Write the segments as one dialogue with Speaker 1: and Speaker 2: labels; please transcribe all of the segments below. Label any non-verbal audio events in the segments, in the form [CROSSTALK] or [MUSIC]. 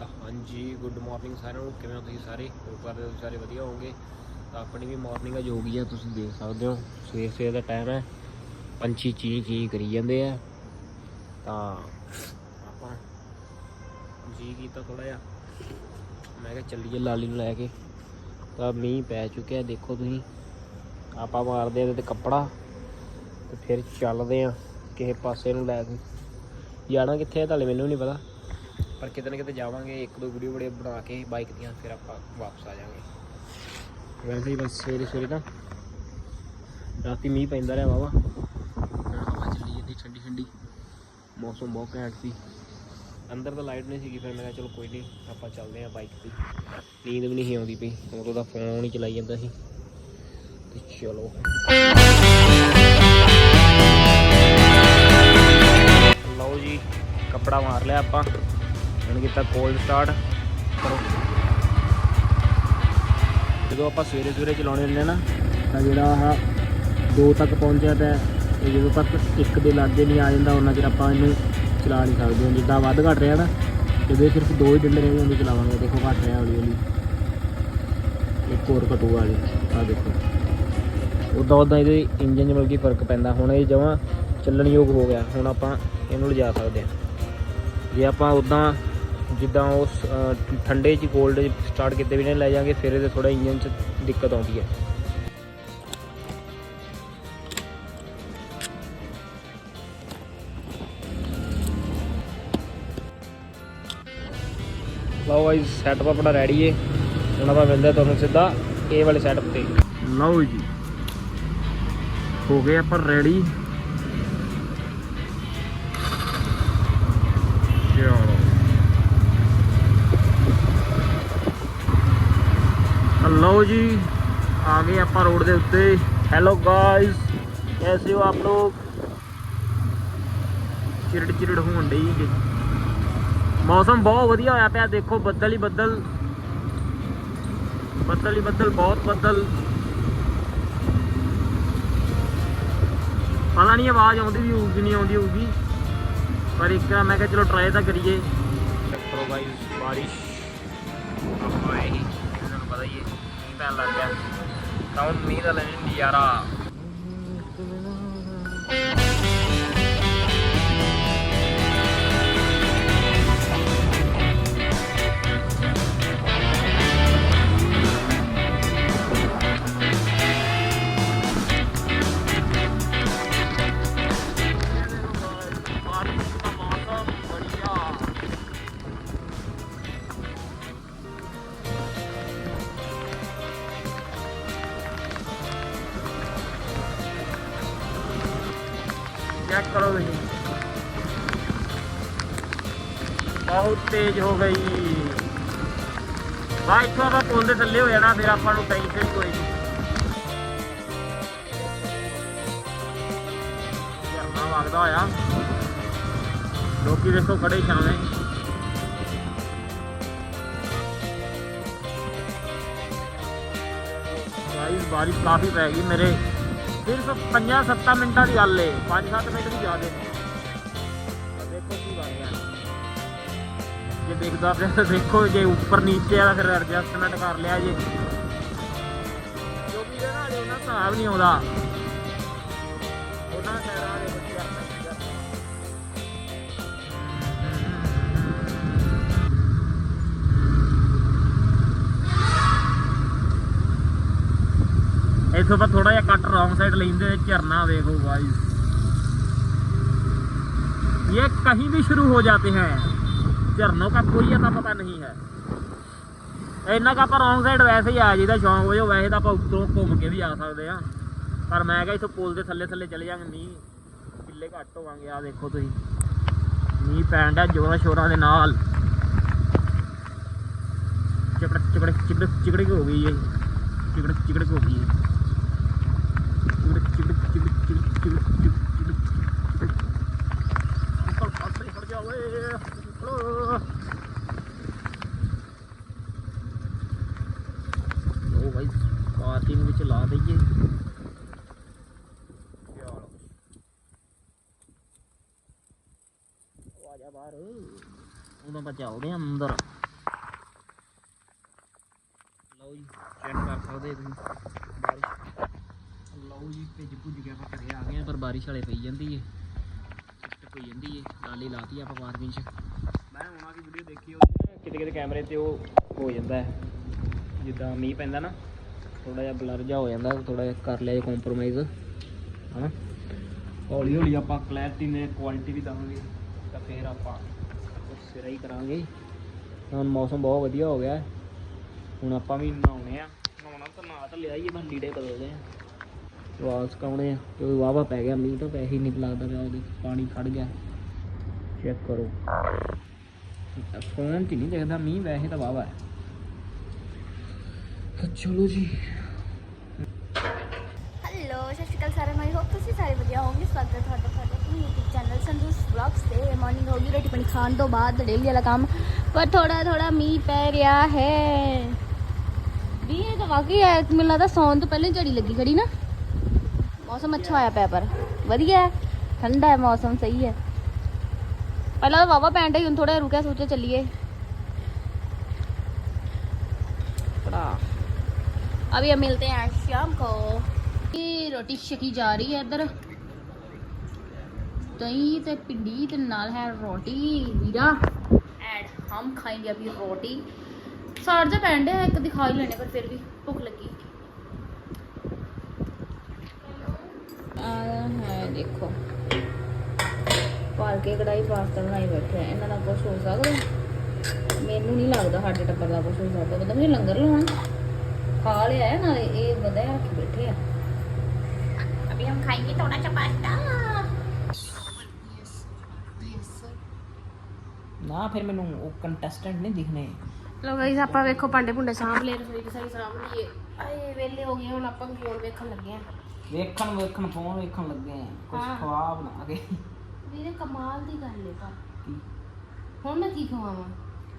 Speaker 1: ਹਾਂਜੀ good morning ਸਾਰਿਆਂ ਨੂੰ। ਕਿਵੇਂ ਹੋ ਤੁਸੀਂ ਸਾਰੇ? ਹੋਪ ਕਰਦੇ ਹੋ ਤੁਸੀਂ ਸਾਰੇ ਵਧੀਆ ਹੋਵੋਗੇ। ਤਾਂ ਆਪਣੀ ਵੀ ਮਾਰਨਿੰਗ ਅੱਜ ਹੋ ਗਈ ਹੈ ਤੁਸੀਂ ਦੇਖ ਸਕਦੇ ਹੋ। ਸਵੇਰ ਸਵੇਰ ਦਾ ਟਾਈਮ ਹੈ। ਪੰਛੀ ਚੀਂ ਚੀਂ ਕਰੀ ਜਾਂਦੇ ਆ। ਤਾਂ ਆਪਾਂ ਜੀ ਕੀਤਾ ਥੋੜਾ ਜਿਹਾ। ਮੈਂ ਕਿਹਾ ਚੱਲੀਏ ਲਾਲੀ ਨੂੰ ਲੈ ਕੇ। ਤਾਂ ਮੀਂਹ ਪੈ ਚੁੱਕਿਆ, ਦੇਖੋ ਤੁਸੀਂ। ਆਪਾਂ ਮਾਰਦੇ ਆ ਇਹਦੇ ਤੇ ਕੱਪੜਾ ਤੇ ਫਿਰ ਚੱਲਦੇ ਆ। ਕਿਸੇ ਪਾਸੇ ਨੂੰ ਲੈ ਕੇ। ਜਾਣਾ ਕਿੱਥੇ ਹੈ ਤੁਹਾਡੇ ਮੈਨੂੰ ਨਹੀਂ ਪਤਾ। ਪਰ ਕਿਤੇ ਨਾ ਕਿਤੇ ਜਾਵਾਂਗੇ, ਇੱਕ ਦੋ ਵੀਡੀਓ ਬੜੇ ਬਣਾ ਕੇ ਬਾਈਕ ਦੀਆਂ, ਫਿਰ ਆਪਾਂ ਵਾਪਸ ਆ ਜਾਵਾਂਗੇ। ਵੈਸੇ ਹੀ ਬਸ ਸਵੇਰੇ ਸਵੇਰੇ ਨਾ ਰਾਤੀ ਮੀਂਹ ਪੈਂਦਾ ਰਿਹਾ ਵਾਵਾ ਹਵਾ ਚੱਲੀ ਜਾਂਦੀ, ਠੰਡੀ ਠੰਡੀ। ਮੌਸਮ ਬਹੁਤ ਘੈਂਟ ਸੀ। ਅੰਦਰ ਤਾਂ ਲਾਈਟ ਨਹੀਂ ਸੀਗੀ, ਫਿਰ ਮੈਂ ਕਿਹਾ ਚਲੋ ਕੋਈ ਨਹੀਂ ਆਪਾਂ ਚੱਲਦੇ ਆਂ ਬਾਈਕ ਤੇ। ਨੀਂਦ ਵੀ ਨਹੀਂ ਸੀ ਆਉਂਦੀ ਪਈ, ਉਦੋਂ ਦਾ ਫੋਨ ਹੀ ਚਲਾਈ ਜਾਂਦਾ ਸੀ। ਤੇ ਚਲੋ। ਲਓ ਜੀ, ਕੱਪੜਾ ਮਾਰ ਲਿਆ ਆਪਾਂ। ਹੁਣ ਕੀਤਾ ਕੋਲਡ ਸਟਾਰਟ ਕਰੋ। ਜਦੋਂ ਆਪਾਂ ਸਵੇਰੇ ਸਵੇਰੇ ਚਲਾਉਣੇ ਹੁੰਦੇ ਆ ਨਾ, ਤਾਂ ਜਿਹੜਾ ਆਹ ਦੋ ਤੱਕ ਪਹੁੰਚਿਆ ਤਾਂ ਇਹ ਜਦੋਂ ਤੱਕ ਇੱਕ ਦੇ ਲਾਗੇ ਨਹੀਂ ਆ ਜਾਂਦਾ ਉਹਨਾਂ ਚਿਰ ਆਪਾਂ ਇਹਨੂੰ ਚਲਾ ਨਹੀਂ ਸਕਦੇ। ਹਾਂ। ਜਿੱਦਾਂ ਵੱਧ ਘਟ ਰਿਹਾ ਨਾ ਜਦੋਂ ਸਿਰਫ ਦੋ ਹੀ ਡੰਡੇ ਰਹਿ ਜਾਂਦੇ ਚਲਾਵਾਂਗੇ। ਦੇਖੋ ਘਟ ਰਿਹਾ ਹੌਲੀ ਹੌਲੀ। ਇੱਕ ਹੋਰ ਘਟੂਗਾ ਜੀ ਆ ਦੇਖੋ। ਉਦਾਂ ਉਦਾਂ ਇਹਦੇ ਇੰਜਨ 'ਚ ਮਤਲਬ ਕਿ ਫ਼ਰਕ ਪੈਂਦਾ। ਹੁਣ ਇਹ ਜਮਾਂ ਚੱਲਣ ਯੋਗ ਹੋ ਗਿਆ। ਹੁਣ ਆਪਾਂ ਇਹਨੂੰ ਲਿਜਾ ਸਕਦੇ ਹਾਂ। ਜੇ ਆਪਾਂ ਉਦਾਂ ਜਿੱਦਾਂ ਉਸ ਠੰਡੇ 'ਚ ਕੋਲਡ ਸਟਾਰਟ ਕੀਤੇ ਵੀ ਨਹੀਂ ਲੈ ਜਾਾਂਗੇ ਫਿਰ ਇਹਦੇ ਥੋੜਾ ਇੰਜਨ 'ਚ ਦਿੱਕਤ ਆਉਂਦੀ ਹੈ। ਲਓ ਗਾਇਸ ਸੈਟਅਪ ਆਪਣਾ ਰੈਡੀ ਏ। ਹੁਣ ਆਪਾਂ ਮਿਲਦੇ ਤੁਹਾਨੂੰ ਸਿੱਧਾ ਇਹ ਵਾਲੇ ਸੈਟਅਪ ਤੇ। ਲਓ ਜੀ। ਹੋ ਗਏ ਆਪਾਂ ਰੈਡੀ हेलो जी आ गए ਆਪਾਂ ਰੋਡ ਦੇ ਉੱਤੇ ਹੈਲੋ ਗਾਇਸ ਕੈਸੇ ਹੋ ਆਪ ਲੋਗ ਚਿਰੜ ਚਿਰੜ ਹੋਣ ਡਈ ਜੀ ਮੌਸਮ ਬਹੁਤ ਵਧੀਆ ਹੋਇਆ ਪਿਆ ਦੇਖੋ ਬੱਦਲ ਹੀ ਬੱਦਲ ਬੱਦਲ ਹੀ ਬੱਦਲ ਬਹੁਤ ਬੱਦਲ ਪਤਾ ਨਹੀਂ ਆਵਾਜ਼ ਆਉਂਦੀ ਵੀ ਹੋਊਗੀ ਨਹੀਂ ਆਉਂਦੀ ਹੋਊਗੀ ਪਰ ਇੱਕ ਵਾਰ ਮੈਂ ਕਿਹਾ ਚਲੋ ਟਰਾਈ ਤਾਂ ਕਰੀਏ ਕਰੋ ਗਾਇਸ ਬਾਰਿਸ਼ ਆਪਾਂ ਆਏ ਹੀ ਤੁਹਾਨੂੰ ਪਤਾ ਹੀ ਹੈ ਮੀਂਹ ਪੈਣ ਲੱਗ ਗਿਆ ਤਾਂ ਚੈੱਕ ਕਰੋ ਤੁਸੀਂ। ਬਹੁਤ ਤੇਜ਼ ਹੋ ਗਈ। ਬਾ ਇੱਥੋਂ ਆਪਾਂ ਪੁਲ ਦੇ ਥੱਲੇ ਹੋ ਜਾਣਾ, ਫਿਰ ਆਪਾਂ ਨੂੰ ਟੈਨਸ਼ਨ ਕੋਈ ਨਹੀਂ। ਝਰਨਾ ਵਗਦਾ ਹੋਇਆ। ਲੋਕੀ ਦੇਖੋ ਖੜੇ ਛਾਵੇਂ। ਗਾਇਸ ਬਾਰਿਸ਼ ਕਾਫੀ ਪੈ ਗਈ ਮੇਰੇ। ਸਿਰਫ 5-7 ਮਿੰਟਾਂ ਦੀ ਗੱਲ ਏ। 5-7 ਮਿੰਟ ਦੀ ਜ਼ਿਆਦਾ ਨਹੀਂ ਦੇਖੋ ਕੀ ਬਣ ਗਿਆ। ਜੇ ਦੇਖਦਾ ਪਿਆ ਦੇਖੋ, ਜੇ ਉੱਪਰ ਨੀਚੇ ਆ ਫਿਰ ਐਡਜਸਟਮੈਂਟ ਕਰ ਲਿਆ ਜੇ। ਕਿਉਂਕਿ ਇਹਦੇ ਨਾਲ ਇਹਨਾਂ ਹਿਸਾਬ ਨਹੀਂ ਆਉਂਦਾ। ਉਹਨਾਂ ਸਾਈਡਾਂ ਇੱਥੋਂ पर थोड़ा ਜਿਹਾ ਕੱਟ रॉन्ग साइड लेंदे झरना देखो गाइस ये कहीं भी शुरू हो जाते हैं झरनों का कोई अता पता नहीं है ਇੰਨਾ ਕੁ ਆਪਾਂ ਰੌਂਗ ਸਾਈਡ ਵੈਸੇ ਹੀ ਆ ਜਿਹਦਾ ਸ਼ੌਂਕ ਹੋ ਜਾ ਵੈਸੇ ਤਾਂ ਆਪਾਂ ਉੱਤੋਂ ਘੁੰਮ ਕੇ ਵੀ ਆ ਸਕਦੇ ਆ ਪਰ ਮੈਂ ਕਿਹਾ ਇੱਥੋਂ ਪੁਲ ਦੇ ਥੱਲੇ ਥੱਲੇ ਚਲੇ ਜਾਾਂਗੇ ਮੀਂਹ ਕਿੱਲੇ ਘੱਟ ਹੋਵਾਂਗੇ ਆ ਦੇਖੋ ਤੁਸੀਂ ਮੀਂਹ ਪੈਣ ਦਾ ਜੋਰਾਂ ਸ਼ੋਰਾਂ ਦੇ ਨਾਲ ਚਿਕੜ ਚਿਕੜ ਚਿਕੜ ਚਿਕੜ ਹੋ ਗਈ ਇਹ ਚਿਕੜ ਚਿਕੜ ਹੋ ਗਈ ਇਹ ਉਹ ਬਾਹਰ। ਉਦੋਂ ਆਪਾਂ ਚੱਲਦੇ ਆਂ ਅੰਦਰ। ਲਓ ਜੀ ਚੈੱਕ ਕਰ ਸਕਦੇ ਤੁਸੀਂ। ਬਾਰਿਸ਼। ਲਓ ਜੀ, ਭਿੱਜ ਭੁੱਜ ਕੇ ਆਪਾਂ ਘਰੇ ਆ ਗਏ ਆ, ਪਰ ਬਾਰਿਸ਼ ਵਾਲੇ ਪਈ ਜਾਂਦੀ ਏ। ਚਿੱਟ ਪਈ ਜਾਂਦੀ ਏ ਨਾਲੇ ਲਾਤੀ ਆਪਾਂ ਪਾਰਕਿੰਗ 'ਚ। ਮੈਂ ਹੁਣ ਆ ਵੀਡੀਓ ਦੇਖੀ ਉਹ ਕਿਤੇ ਕਿਤੇ ਕੈਮਰੇ ਤੇ ਉਹ ਹੋ ਜਾਂਦਾ ਹੈ। ਜਿੱਦਾਂ ਮੀਂਹ ਪੈਂਦਾ ਨਾ ਥੋੜਾ ਜਿਹਾ ਬਲਰ ਜਿਹਾ ਹੋ ਜਾਂਦਾ ਥੋੜਾ ਜਿਹਾ ਕਰ ਲਿਆ ਕੰਪਰੋਮਾਈਜ਼ ਹਨਾ? ਹੌਲੀ ਹੌਲੀ ਆਪਾਂ ਕਲੈਰਿਟੀ ਨੇ ਕੁਆਲਿਟੀ ਵੀ ਦਵਾਂਗੇ ਤਾਂ ਫਿਰ ਆਪਾਂ ਕੁਛ ਸਿਰਾ ਹੀ ਕਰਾਂਗੇ। ਹੁਣ ਮੌਸਮ ਬਹੁਤ ਵਧੀਆ ਹੋ ਗਿਆ ਹੁਣ ਆਪਾਂ ਵੀ ਨਹਾਉਣੇ ਆ। ਨਹਾਉਣਾ ਤਾਂ ਨਹਾ ਤਾਂ ਲਿਆ ਹੀ ਬਸ ਲੀੜੇ ਬਦਲਦੇ ਆ। ਵਾਲ ਸੁਕਾਉਣੇ ਆ। ਕਿਉਂਕਿ ਵਾਵਾ ਪੈ ਗਿਆ, ਮੀਂਹ ਤਾਂ ਪੈਸੇ ਹੀ ਨਹੀਂ ਲੱਗਦਾ ਪਿਆ ਉਹਦੇ ਪਾਣੀ ਖੜ ਗਿਆ। ਚੈੱਕ ਕਰੋ। ਫੋਨ 'ਚ ਨਹੀਂ ਦਿਖਦਾ, ਮੀਂਹ ਵੈਸੇ ਤਾਂ ਵਾਵਾ ਹੈ। ਤਾਂ ਚਲੋ ਜੀ।
Speaker 2: ਸਤਿ ਸ਼੍ਰੀ ਅਕਾਲ ਸਾਰਿਆਂ ਨੂੰ ਆਈ ਹੋਪ ਤੁਸੀਂ ਸਾਰੇ ਵਧੀਆ ਹੋਵੋਗੇ ਸਵਾਗਤ ਹੈ ਤੁਹਾਡਾ ਤੁਹਾਡੇ ਆਪਣੇ YouTube ਚੈਨਲ ਸੰਦੂਸ ਵਲੌਗਸ ਤੇ ਮਾਰਨਿੰਗ ਹੋ ਗਈ ਰੋਟੀ ਪਾਣੀ ਖਾਣ ਤੋਂ ਬਾਅਦ ਡੇਲੀ ਵਾਲਾ ਕੰਮ ਪਰ ਥੋੜਾ ਥੋੜਾ ਮੀਂਹ ਪੈ ਰਿਹਾ ਹੈ ਵੀ ਇਹ ਤਾਂ ਵਾਕਈ ਹੈ ਮੈਨੂੰ ਲੱਗਦਾ ਸੌਣ ਤੋਂ ਪਹਿਲਾਂ ਹੀ ਝੜੀ ਲੱਗੀ ਖੜੀ ਨਾ ਮੌਸਮ ਅੱਛਾ ਹੋਇਆ ਪਿਆ ਪਰ ਵਧੀਆ ਹੈ ਠੰਡਾ ਹੈ ਮੌਸਮ ਸਹੀ ਹੈ ਪਹਿਲਾਂ ਤਾਂ ਵਾਵਾ ਪੈਂਦਾ ਹੀ ਹੁਣ ਥੋੜਾ ਰੁਕਿਆ ਸੋਚਿਆ ਚੱਲੀਏ बड़ा अभी हम मिलते हैं शाम को ਕਿ ਰੋਟੀ ਛਕੀ ਜਾ ਰਹੀ ਹੈ ਇਧਰ। ਦਹੀਂ ਤੇ ਪਿੰਡੀ ਤੇ ਨਾਲ ਹੈ ਰੋਟੀ, ਵੀਰਾ। ਐਂਡ, ਹਮ ਖਾਏਂਗੇ ਅਭੀ ਰੋਟੀ। ਸਾੜ ਜਾ ਪੈਂਡ ਹੈ ਇੱਕ ਦਿਖਾ ਹੀ ਲੈਣੇ, ਪਰ ਫਿਰ ਵੀ ਭੁੱਖ ਲੱਗੀ। ਆ ਹੈ, ਦੇਖੋ। ਪਾਲ ਕੇ ਕੜਾਈ ਪਾਸਤਾ ਬਣਾਈ ਬੈਠੇ ਆ। ਇਹਨਾਂ ਦਾ ਕੁਝ ਹੋ ਸਕਦਾ। ਮੈਨੂੰ ਨਹੀਂ ਲੱਗਦਾ ਸਾਡੇ ਟੱਬਰ ਦਾ ਕੁਝ ਹੋ ਸਕਦਾ। ਪਤਾ ਨਹੀਂ ਲੰਗਰ ਲਾਉਣ। ਖਾ ਲਿਆ ਨਾਲੇ ਇਹ ਵਧਿਆ ਰੱਖ ਬੈਠੇ ਆ। अभी हम खाएंगे थोड़ा सा पास्ता
Speaker 1: ਨਾ ਫਿਰ ਮੈਨੂੰ ਉਹ ਕੰਟੈਸਟੈਂਟ ਨਹੀਂ ਦਿਖਣੇ।
Speaker 2: ਲੋ ਗਾਈਜ਼ ਆਪਾਂ ਵੇਖੋ ਭਾਂਡੇ ਭੁੰਡੇ ਸਾਂਭ ਲਏ। ਰਸੋਈ ਦੀ ਸਾਰੀ ਸਾਂਭ ਲਈਏ। ਆਏ ਵੇਲੇ ਹੋ ਗਏ ਹੁਣ ਆਪਾਂ ਫੋਨ ਵੇਖਣ ਲੱਗੇ ਆ।
Speaker 1: ਵੇਖਣ ਵੇਖਣ ਫੋਨ ਵੇਖਣ ਲੱਗੇ ਆ। ਕੁਝ
Speaker 2: ਹਾਂ।
Speaker 1: ਖਵਾ ਬਣਾ ਕੇ
Speaker 2: ਵੀਰੇ ਕਮਾਲ ਦੀ ਗੱਲ ਹੈ
Speaker 1: ਤਾਂ
Speaker 2: ਹੁਣ ਮੈਂ ਕੀ ਖਵਾਵਾਂ?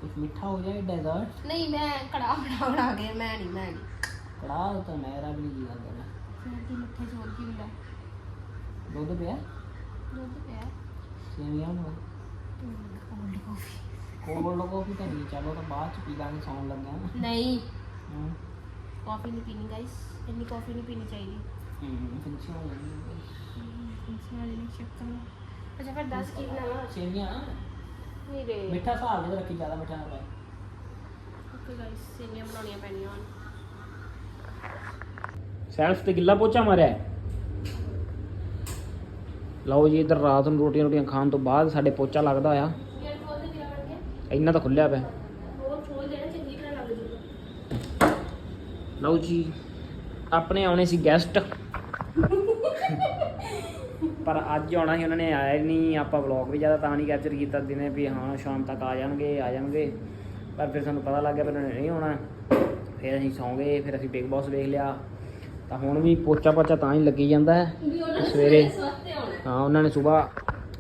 Speaker 1: ਕੁਝ ਮਿੱਠਾ ਹੋ ਜਾਏ ਡੈਜ਼ਰਟ
Speaker 2: ਨਹੀਂ ਮੈਂ ਕੜਾ ਬਣਾ ਬਣਾ ਕੇ ਮੈਂ ਨਹੀਂ ਮੈਂ ਨਹੀਂ।
Speaker 1: ਕੜਾਹ ਤਾਂ ਮੇਰਾ ਵੀ ਨਹੀਂ ਜੀ ਕਰਦਾ
Speaker 2: ਫਿਰ ਦੀ ਮਿੱਠੇ ਚੋਲ ਕੀ ਹੁੰਦਾ?
Speaker 1: ਦੁੱਧ ਪਿਆ?
Speaker 2: ਦੁੱਧ ਪਿਆ।
Speaker 1: ਸੇਵੀਆਂ ਨੂੰ?
Speaker 2: Cold coffee.
Speaker 1: ਕੋਲਡ ਕਾਫੀ ਤਾਂ ਨਹੀਂ ਚਲੋ ਤਾਂ ਬਾਅਦ ਚ ਪੀ ਲਾਂਗੇ ਸੌਣ ਲੱਗਿਆ ਨਾ
Speaker 2: ਨਹੀਂ।
Speaker 1: ਹੂੰ।
Speaker 2: ਕਾਫੀ ਨਹੀਂ ਪੀਣੀ ਗਾਈਸ ਇੰਨੀ ਕਾਫੀ ਨਹੀਂ ਪੀਣੀ ਚਾਹੀਦੀ।
Speaker 1: ਹੂੰ ਫਿੰਚੀ ਹੋ ਜਾਂਦੀ
Speaker 2: ਅੱਛਾ ਫਿਰ 10 ਕੀ ਬਣਾਵਾਂ?
Speaker 1: ਸੇਵੀਆਂ?
Speaker 2: ਨਹੀਂ ਰੇ।
Speaker 1: ਮਿੱਠਾ ਹਿਸਾਬ ਦੇ ਰੱਖੀ ਜ਼ਿਆਦਾ ਮਿੱਠਾ ਨਾ ਪਾਏ
Speaker 2: ਓਕੇ ਗਾਇਸ ਸੇਵੀਆਂ ਬਣਾਉਣੀਆਂ ਪੈਣੀਆਂ ਹਨ
Speaker 1: ਸੈਲਫ ਤੇ ਗਿੱਲਾ ਪੋਚਾ ਮਾਰਿਆ ਲਓ ਜੀ, ਇਧਰ ਰਾਤ ਨੂੰ ਰੋਟੀਆਂ ਰੋਟੀਆਂ ਖਾਣ ਤੋਂ ਬਾਅਦ ਸਾਡੇ ਪੋਚਾ ਲੱਗਦਾ ਆ
Speaker 2: ਗੇਟ ਖੋਲ
Speaker 1: ਇੰਨਾ ਤਾਂ ਖੁੱਲਿਆ ਪਿਆ। ਲਓ ਜੀ, ਆਪਣੇ ਆਉਣੇ ਸੀ ਗੈਸਟ ਪਰ ਅੱਜ ਆਉਣਾ ਸੀ, ਉਹਨਾਂ ਨੇ ਆਇਆ ਹੀ ਨਹੀਂ। ਆਪਾਂ ਵਲੌਗ ਵੀ ਜ਼ਿਆਦਾ ਤਾਂ ਨਹੀਂ ਕੈਪਚਰ ਕੀਤਾ ਦਿਨੇ ਵੀ ਹਾਂ, ਸ਼ਾਮ ਤੱਕ ਆ ਜਾਣਗੇ ਆ ਜਾਣਗੇ। ਪਰ ਫਿਰ ਸਾਨੂੰ ਪਤਾ ਲੱਗ ਗਿਆ ਵੀ ਉਹਨਾਂ ਨੇ ਨਹੀਂ ਆਉਣਾ। ਫਿਰ ਅਸੀਂ ਸੌਂ ਗਏ, ਫਿਰ ਅਸੀਂ ਬਿਗ ਬਾਸ ਵੇਖ ਲਿਆ। ਤਾਂ ਹੁਣ ਵੀ ਪੋਚਾ ਪੋਚਾ ਤਾਂ ਹੀ ਲੱਗੀ ਜਾਂਦਾ ਹੈ। ਸਵੇਰੇ ਹਾਂ ਉਹਨਾਂ ਨੇ ਸਵੇਰ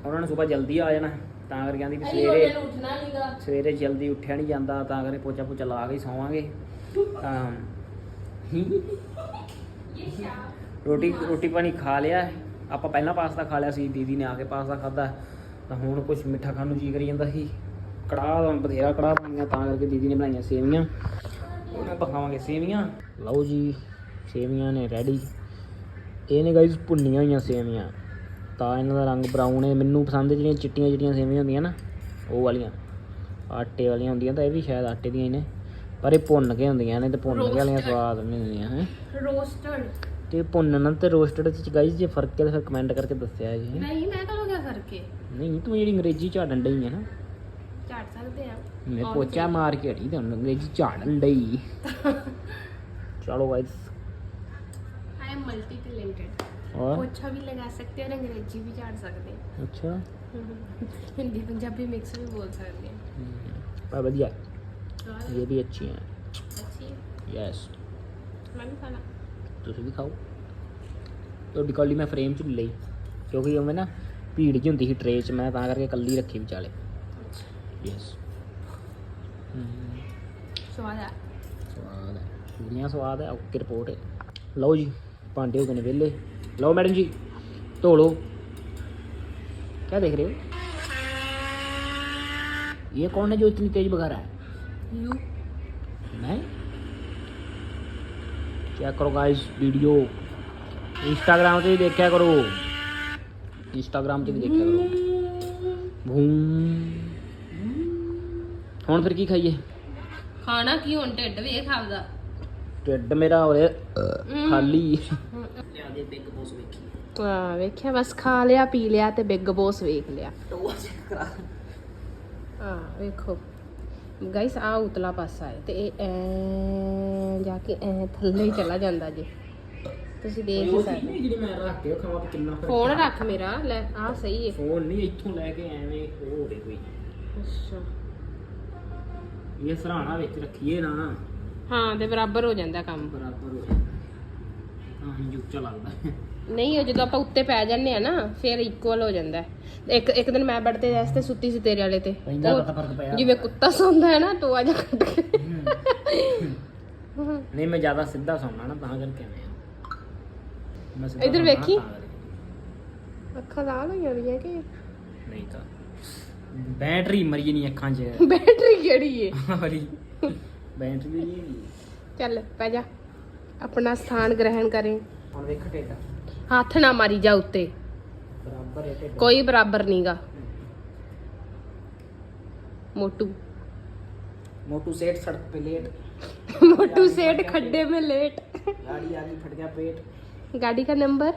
Speaker 1: ਉਹਨਾਂ ਨੇ ਸਵੇਰ ਜਲਦੀ ਆ ਜਾਣਾ ਤਾਂ ਕਰਕੇ ਕਹਿੰਦੀ ਵੀ ਸਵੇਰੇ ਸਵੇਰੇ ਜਲਦੀ ਉੱਠਿਆ ਨਹੀਂ ਜਾਂਦਾ ਤਾਂ ਕਰਕੇ ਪੋਚਾ ਪੋਚਾ ਲਾ ਕੇ ਸੌਵਾਂਗੇ। ਤਾਂ ਰੋਟੀ ਰੋਟੀ ਪਾਣੀ ਖਾ ਲਿਆ। ਆਪਾਂ ਪਹਿਲਾਂ ਪਾਸਤਾ ਖਾ ਲਿਆ ਸੀ ਦੀਦੀ ਨੇ ਆ ਕੇ ਪਾਸਤਾ ਖਾਦਾ ਤਾਂ ਹੁਣ ਕੁਝ ਮਿੱਠਾ ਖਾਣ ਨੂੰ ਜੀ ਕਰੀ ਜਾਂਦਾ ਸੀ। ਕੜਾਹ ਦਾ ਬਥੇਰਾ ਕੜਾਹ ਬਣੀਆਂ ਤਾਂ ਕਰਕੇ ਦੀਦੀ ਨੇ ਬਣਾਈਆਂ ਸੇਵੀਆਂ। ਉਹਨਾਂ ਆਪਾਂ ਖਾਵਾਂਗੇ ਸੇਵੀਆਂ। ਲਓ ਜੀ ਸੇਵੀਆਂ ਨੇ ਰੈਡੀ ਇਹ ਨੇ ਗਾਇਸ ਭੁੰਨੀਆਂ ਹੋਈਆਂ ਸੇਵੀਆਂ। ਤਾਂ ਇਹਨਾਂ ਦਾ ਰੰਗ ਬਰਾਊਨ ਹੈ। ਮੈਨੂੰ ਪਸੰਦ ਜਿਹੜੀਆਂ ਚਿੱਟੀਆਂ ਚਿੱਟੀਆਂ ਸੇਵੀਆਂ ਹੁੰਦੀਆਂ ਨਾ ਉਹ ਵਾਲੀਆਂ। ਆਟੇ ਵਾਲੀਆਂ ਹੁੰਦੀਆਂ ਤਾਂ ਇਹ ਵੀ ਸ਼ਾਇਦ ਆਟੇ ਦੀਆਂ ਹੀ ਨੇ। ਪਰ ਇਹ ਭੁੰਨ ਕੇ ਹੁੰਦੀਆਂ ਨੇ ਤੇ ਭੁੰਨ ਕੇ ਵਾਲੀਆਂ ਸਵਾਦ ਨਹੀਂ ਹੁੰਦੀਆਂ ਹੈ।
Speaker 2: ਰੋਸਟਡ
Speaker 1: ਤੇ ਭੁੰਨਣ ਤੇ ਰੋਸਟਡ ਚ ਗਾਇਸ ਜੇ ਫ਼ਰਕ ਹੈ ਫਿਰ ਕਮੈਂਟ ਕਰਕੇ ਦੱਸਿਆ ਜੀ
Speaker 2: ਨਹੀਂ ਮੈਂ ਕਹਾਂ ਕਿਆ ਕਰਕੇ
Speaker 1: ਨਹੀਂ ਤੂੰ ਜਿਹੜੀ ਅੰਗਰੇਜ਼ੀ ਝਾੜਨ ਡਈ ਹੈ ਨਾ।
Speaker 2: ਝਾੜ ਸਕਦੇ ਆ।
Speaker 1: ਮੈਂ ਪੋਚਾ ਮਾਰ ਕੇ ਹਟੀ ਤੇ ਅੰਗਰੇਜ਼ੀ ਝਾੜਨ ਡਈ। [LAUGHS] ਚਲੋ
Speaker 2: ਗਾਇਸ मल्टी टैलेंटेड
Speaker 1: और
Speaker 2: पोछा भी लगा सकते हैं और अंग्रेजी भी झाड़ सकते हैं
Speaker 1: अच्छा
Speaker 2: हिंदी पंजाबी मिक्स भी बोल सकते हैं
Speaker 1: हम्म, पर बढ़िया
Speaker 2: और
Speaker 1: ये भी अच्छी हैं
Speaker 2: अच्छी है
Speaker 1: यस
Speaker 2: मैं भी खाना
Speaker 1: ਤੁਸੀਂ ਵੀ ਖਾਓ ਤੁਹਾਡੀ ਕੌਲੀ ਮੈਂ ਫਰੇਮ 'ਚ ਨੀ ਲਈ ਕਿਉਂਕਿ ਉਹ ਨਾ ਭੀੜ ਜਿਹੀ ਹੁੰਦੀ ਸੀ ਟਰੇ 'ਚ ਮੈਂ ਤਾਂ ਕਰਕੇ ਇਕੱਲੀ ਰੱਖੀ ਵਿਚਾਲੇ ਯੈਸ
Speaker 2: स्वाद है
Speaker 1: ਸਵਾਦ ਹੈ ਪੂਰੀਆਂ ਸਵਾਦ ਹੈ ਓਕੇ ਰਿਪੋਰਟ ਹੈ ਲਓ ਜੀ ਭਾਂਡੇ ਹੋ ਗਏ ਨੇ ਵਿਹਲੇ ਲਓ ਮੈਡਮ ਜੀ ਧੋ ਲਓ क्या देख रहे हो ये कौन है जो इतनी तेज भगा रहा है
Speaker 2: यू
Speaker 1: मैं ਚੈੱਕ ਕਰੋ ਗਾਇਸ ਵੀਡੀਓ ਇੰਸਟਾਗ੍ਰam ਤੇ ਵੀ ਦੇਖਿਆ ਕਰੋ ਇੰਸਟਾਗ੍ਰam ਤੇ ਵੀ ਦੇਖਿਆ ਕਰੋ ਭੂਮ ਹੁਣ ਫਿਰ ਕੀ ਖਾਈਏ
Speaker 3: ਖਾਣਾ ਕੀ ਹੁਣ ਢਿੱਡ ਵੇਖ ਆਪਦਾ
Speaker 1: ਢਿੱਡ ਮੇਰਾ ਹੋਰੇ ਖਾਲੀ ਲਿਆ ਦੇ ਬਿੱਗ ਬੋਸ ਵੇਖੀ।
Speaker 3: ਆ ਵੇਖਿਆ ਬਸ ਖਾ ਲਿਆ ਪੀ ਲਿਆ ਤੇ ਬਿੱਗ ਬੋਸ ਵੇਖ ਲਿਆ।
Speaker 1: ਟੋਆ ਚੈੱਕ ਕਰਾ
Speaker 3: ਆ ਵੇਖੋ। ਗਾਇਸ ਆ ਉਤਲਾ ਪਾਸਾ ਹੈ ਤੇ ਇਹ ਐ ਜਾ ਕੇ ਐ ਥੱਲੇ ਹੀ ਚਲਾ ਜਾਂਦਾ ਜੀ। ਤੁਸੀਂ ਦੇਖ ਹੀ ਸਕਦੇ
Speaker 1: ਜਿਹੜੀ ਮੈਂ ਰੱਖ ਕੇ ਖਾਵਾਂ ਕਿੰਨਾ ਫ਼ਰਕ
Speaker 3: ਫੋਨ ਰੱਖ ਮੇਰਾ ਲੈ ਆ ਸਹੀ ਹੈ।
Speaker 1: ਫੋਨ ਨਹੀਂ ਇੱਥੋਂ ਲੈ ਕੇ ਐਵੇਂ ਉਹ ਹੋਵੇ ਕੋਈ।
Speaker 3: ਅੱਛਾ।
Speaker 1: ਇਹ ਸਰਾਣਾ ਵਿੱਚ ਰੱਖੀਏ ਨਾ।
Speaker 3: ਹਾਂ ਤੇ ਬਰਾਬਰ ਹੋ ਜਾਂਦਾ ਕੰਮ।
Speaker 1: ਬਰਾਬਰ ਹੋ ਜਾਂਦਾ। ਲੱਗਦਾ।
Speaker 3: ਨਹੀਂ ਉਹ ਜਦੋਂ ਆਪਾਂ ਉੱਤੇ ਪੈ ਜਾਂਦੇ ਆ ਨਾ ਫਿਰ ਇਕੁਅਲ ਹੋ ਜਾਂਦਾ। ਹੈ। ਇੱਕ ਇੱਕ ਦਿਨ ਮੈਂ ਬੈੱਡ ਤੇ ਸੁੱਤੀ ਸੀ ਤੇਰੇ ਵਾਲੇ ਤੇ।
Speaker 1: ਪੈਂਦਾ
Speaker 3: ਉਹ
Speaker 1: ਪਤਾ ਫ਼ਰਕ ਪਿਆ।
Speaker 3: ਜਿਵੇਂ ਕੁੱਤਾ ਸੌਂਦਾ ਹੈ ਨਾ ਟੋਆ ਜਿਹਾ ਕੱਟ ਕੇ।
Speaker 1: ਨਹੀਂ ਮੈਂ ਜ਼ਿਆਦਾ ਸਿੱਧਾ ਸੌਣਾ ਨਾ ਤਾਂ ਕਰਕੇ। ਮੈਂ। ਸਿੱਧਾ
Speaker 3: ਇੱਧਰ
Speaker 1: ਸੌਣਾ ਨਾ
Speaker 3: ਵੇਖੀ।
Speaker 1: ਤਾਂ ਕਰਕੇ।
Speaker 3: ਅੱਖਾਂ ਲਾਲ ਹੋਈਆਂ ਰਹੀਆਂ ਕਿ?
Speaker 1: ਨਹੀਂ ਤਾਂ। ਬੈਟਰੀ ਮਰੀ ਨਹੀਂ ਅੱਖਾਂ 'ਚ।
Speaker 3: ਬੈਟਰੀ ਕਿਹੜੀ ਏ?
Speaker 1: ਹਰੀ ਬੈਟਰੀ।
Speaker 3: ਚੱਲ ਪੈ ਜਾ। ਆਪਣਾ ਸਥਾਨ ਗ੍ਰਹਿਣ ਕਰੇ
Speaker 1: ਹੁਣ ਵੇਖ ਟੇਡਾ
Speaker 3: ਹੱਥ ਨਾ ਮਾਰੀ ਜਾ ਉੱਤੇ
Speaker 1: ਬਰਾਬਰ ਹੈ ਟੇਡਾ
Speaker 3: ਕੋਈ ਬਰਾਬਰ ਨਹੀਂਗਾ ਮੋਟੂ
Speaker 1: मोटू सेठ सड़क पे लेट
Speaker 3: मोटू सेठ खड्डे में लेट
Speaker 1: गाड़ी आगे फट गया पेट
Speaker 3: गाड़ी का नंबर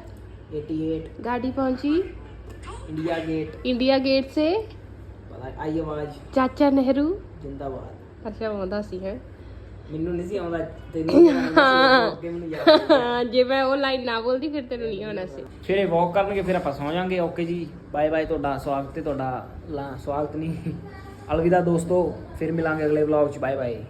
Speaker 1: 88
Speaker 3: गाड़ी पहुंची
Speaker 1: इंडिया गेट
Speaker 3: इंडिया गेट से
Speaker 1: ਪਤਾ ਆਈ ਆਵਾਜ਼
Speaker 3: ਚਾਚਾ ਨਹਿਰੂ
Speaker 1: ਜਿੰਦਾਬਾਦ
Speaker 3: ਅੱਛਾ ਆਉਂਦਾ ਸੀ ਹੈ
Speaker 1: ਮੈਨੂੰ ਨਹੀਂ ਸੀ ਆਉਂਦਾ ਤੈਨੂੰ ਹਾਂ। ਅੱਗੇ ਮੈਨੂੰ ਯਾਦ
Speaker 3: ਜੇ ਮੈਂ ਉਹ ਲਾਈਨ ਨਾ ਬੋਲਦੀ ਫਿਰ ਤੈਨੂੰ ਨਹੀਂ ਆਉਣਾ ਸੀ।
Speaker 1: ਫਿਰ ਇਹ ਵਾਕ ਕਰਨਗੇ ਫਿਰ ਆਪਾਂ ਸੌ ਜਾਾਂਗੇ ਓਕੇ ਜੀ ਬਾਏ ਬਾਏ ਤੁਹਾਡਾ ਸਵਾਗਤ ਹੈ ਤੁਹਾਡਾ ਲਾ ਸਵਾਗਤ ਨਹੀਂ ਅਲਵਿਦਾ ਦੋਸਤੋ ਫਿਰ ਮਿਲਾਂਗੇ ਅਗਲੇ ਵਲੌਗ 'ਚ ਬਾਏ ਬਾਏ